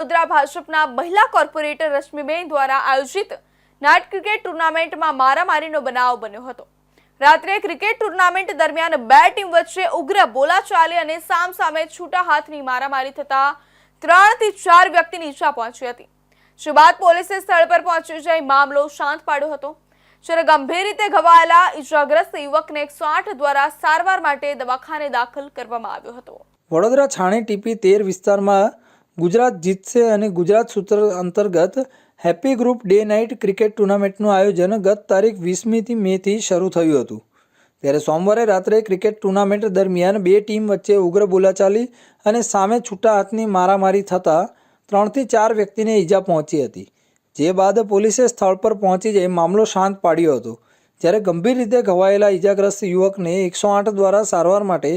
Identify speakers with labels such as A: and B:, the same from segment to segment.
A: વડોદરા ભાજપના મહિલા કોર્પોરેટર રશ્મિબેન દ્વારા આયોજિત નાટ ક્રિકેટ ટુર્નામેન્ટમાં મારામારીનો બનાવ બન્યો હતો. રાત્રે ક્રિકેટ ટુર્નામેન્ટ દરમિયાન બે ટીમ વચ્ચે ઉગ્ર બોલાચાલી અને સામસામે છૂટા હાથની મારામારી થતા ત્રણથી ચાર વ્યક્તિની ઈજા પહોંચી હતી. જે બાદ પોલીસે સ્થળ પર પહોંચી જઈ મામલો શાંત પાડ્યો હતો. જ્યારે ગંભીર રીતે ઘવાયેલા ઈજાગ્રસ્ત યુવકને એકસો દ્વારા સારવાર માટે દવાખાને દાખલ કરવામાં આવ્યો હતો.
B: વડોદરા છાણી ટીપી તેર વિસ્તારમાં ગુજરાત જીતશે અને ગુજરાત સૂત્ર અંતર્ગત happy group day night cricket ટુર્નામેન્ટનું આયોજન ગત તારીખ વીસમીથી મેથી શરૂ થયું હતું. ત્યારે સોમવારે રાત્રે ક્રિકેટ ટુર્નામેન્ટ દરમિયાન બે ટીમ વચ્ચે ઉગ્ર બોલાચાલી અને સામે છૂટા હાથની મારામારી થતાં ત્રણથી ચાર વ્યક્તિને ઈજા પહોંચી હતી. જે બાદ પોલીસે સ્થળ પર પહોંચી જઈ મામલો શાંત પાડ્યો હતો. જ્યારે ગંભીર રીતે ઘવાયેલા ઈજાગ્રસ્ત યુવકને એકસો આઠ દ્વારા સારવાર માટે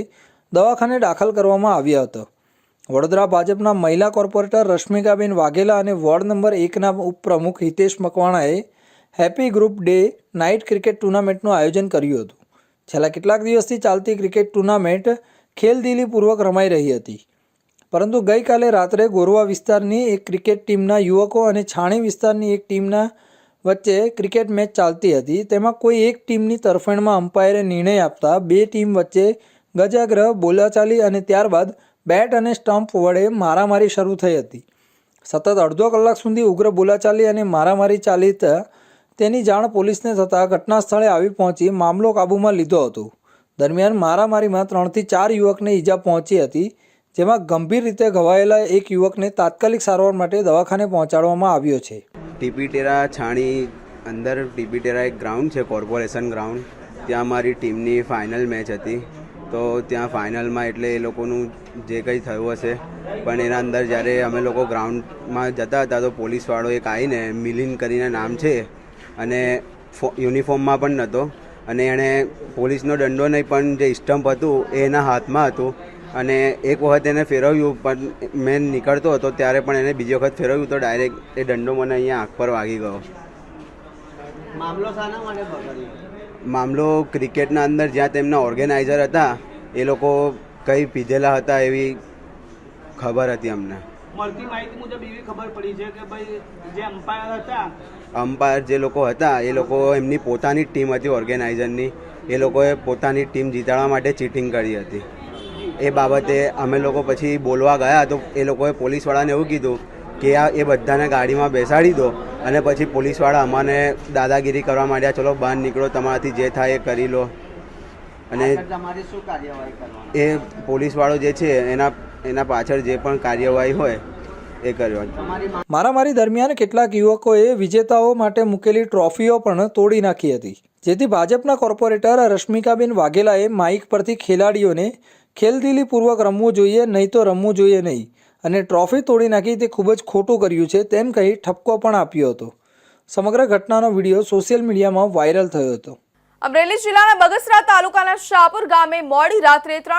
B: દવાખાને દાખલ કરવામાં આવ્યા હતો. વડોદરા ભાજપના મહિલા કોર્પોરેટર રશ્મિકાબેન વાઘેલા અને વોર્ડ નંબર એકના ઉપપ્રમુખ Hitesh મકવાણાએ happy group day night cricket ટુર્નામેન્ટનું આયોજન કર્યું હતું. છેલ્લા કેટલાક દિવસથી ચાલતી ક્રિકેટ ટુર્નામેન્ટ ખેલદિલીપૂર્વક રમાઈ રહી હતી. પરંતુ ગઈકાલે રાત્રે ગોરવા વિસ્તારની એક ક્રિકેટ ટીમના યુવકો અને છાણી વિસ્તારની એક ટીમના વચ્ચે ક્રિકેટ મેચ ચાલતી હતી. તેમાં કોઈ એક ટીમની તરફેણમાં અમ્પાયરે નિર્ણય આપતા બે ટીમ વચ્ચે ગજાગ્રહ બોલાચાલી અને ત્યારબાદ બેટ અને સ્ટમ્પ વડે મારામારી શરૂ થઈ હતી. સતત અડધો કલાક સુધી ઉગ્ર બોલાચાલી અને મારામારી ચાલી તેની જાણ પોલીસને થતાં ઘટના સ્થળે આવી પહોંચી મામલો કાબૂમાં લીધો હતો. દરમિયાન મારામારીમાં ત્રણથી ચાર યુવકને ઈજા પહોંચી હતી, જેમાં ગંભીર રીતે ઘવાયેલા એક યુવકને તાત્કાલિક સારવાર માટે દવાખાને પહોંચાડવામાં આવ્યો છે.
C: ટીપીટેરા છાણી અંદર ટીપીટેરા એક ગ્રાઉન્ડ છે, કોર્પોરેશન ગ્રાઉન્ડ. ત્યાં મારી ટીમની ફાઇનલ મેચ હતી. તો ત્યાં ફાઇનલમાં એટલે એ લોકોનું જે કંઈ થયું હશે, પણ એના અંદર જ્યારે અમે લોકો ગ્રાઉન્ડમાં જતા હતા તો પોલીસવાળો એક આવીને મિલિન કરીને નામ છે અને યુનિફોર્મમાં પણ નહોતો અને એણે પોલીસનો દંડો નહીં, પણ જે સ્ટમ્પ હતું એ એના હાથમાં હતું અને એક વખત એને ફેરવ્યું, પણ મેં નીકળતો હતો ત્યારે પણ એને બીજી વખત ફેરવ્યું તો ડાયરેક્ટ એ દંડો મને અહીંયા આંખ પર વાગી ગયો.
D: મામલો શાના માટે પકડ્યો
C: મામલો ક્રિકેટના અંદર જ્યાં તેમના ઓર્ગેનાઇઝર હતા એ લોકો કંઈ પીધેલા હતા એવી ખબર હતી અમને.
D: મળતી માહિતી મુજબ એવી ખબર પડી છે કે ભાઈ જે અમ્પાયર હતા
C: અમ્પાયર જે લોકો હતા એ લોકો એમની પોતાની જ ટીમ હતી ઓર્ગેનાઇઝરની. એ લોકોએ પોતાની ટીમ જીતાડવા માટે ચીટિંગ કરી હતી. એ બાબતે અમે લોકો પછી બોલવા ગયા તો એ લોકોએ પોલીસવાળાને એવું કીધું કે આ એ બધાને ગાડીમાં બેસાડી દો. અને પછી પોલીસવાળા અમાને દાદાગીરી કરવા માંડ્યા ચલો બહાર નીકળો તમારાથી જે થાય એ કરી લો. અને
D: તમારી શું કાર્યવાહી
C: એ પોલીસવાળો જે છે એના એના પાછળ જે પણ કાર્યવાહી હોય એ
D: માંગ
B: મારામારી દરમિયાન કેટલાક યુવકોએ વિજેતાઓ માટે મૂકેલી ટ્રોફીઓ પણ તોડી નાખી હતી. જેથી ભાજપના કોર્પોરેટર રશ્મિકાબેન વાઘેલાએ માઇક પરથી ખેલાડીઓને ખેલદિલીપૂર્વક રમવું જોઈએ નહીં તો રમવું જોઈએ નહીં. અને ટ્રોફી તોડી નાખી તે ખૂબ જ ખોટું કર્યું છે, તેમ કહી ઠપકો પણ આપ્યો હતો. સમગ્ર ઘટનાનો વીડિયો સોશિયલ મીડિયામાં વાયરલ થયો હતો.
A: અમરેલી જિલ્લાના બગસરા તાલુકાના શાહપુર ગામે મોડી રાત્રે ત્રણ